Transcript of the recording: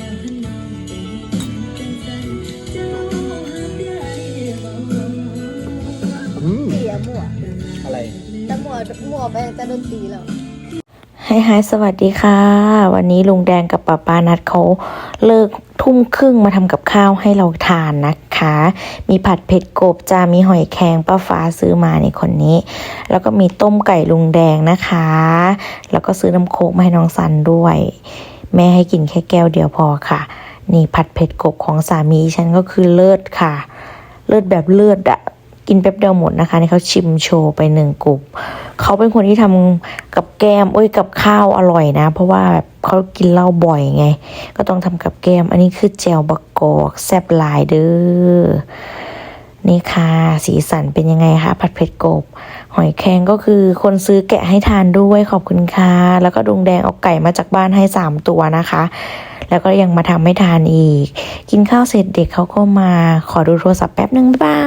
อืมเสียหมวกอะไรแต่หมวกหมวกไปจะโดนตีแล้วไฮไฮสวัสดีค่ะ วันนี้ลุงแดงกับป้าปานัดเขาเลิกทุ่มครึ่งมาทำกับข้าวให้เราทานนะคะ มีผัดเผ็ดกบจามีหอยแครงป้าฟ้าซื้อมาในคนนี้ แล้วก็มีต้มไก่ลุงแดงนะคะ แล้วก็ซื้อน้ำโคกมาให้น้องสันด้วย แม่ให้กินแค่แก้วเดียวพอค่ะ นี่ผัดเผ็ดกบของสามีฉันก็คือเลิศค่ะ เลิศแบบเลือดอะกินแป๊บเดียวหมดนะคะนี่เขาชิมโชว์ไปหนึ่งกลุ่มเขาเป็นคนที่ทำกับแก้มเอ้ยกับข้าวอร่อยนะ เพราะว่าแบบเขากินเหล้าบ่อยไง ก็ต้องทำกับแก้ม อันนี้คือแจวบักอกแซบลายเด้อ นี่ค่ะ สีสันเป็นยังไงคะผัดเผ็ดกบ หอยแครงก็คือคนซื้อแกะให้ทานด้วยขอบคุณค่ะแล้วก็ดุงแดงเอาไก่มาจากบ้านให้สามตัวนะคะ แล้วก็ยังมาทำให้ทานอีก กินข้าวเสร็จเด็กเขาก็มาขอดูโทรศัพท์แป๊บนึงบ้าง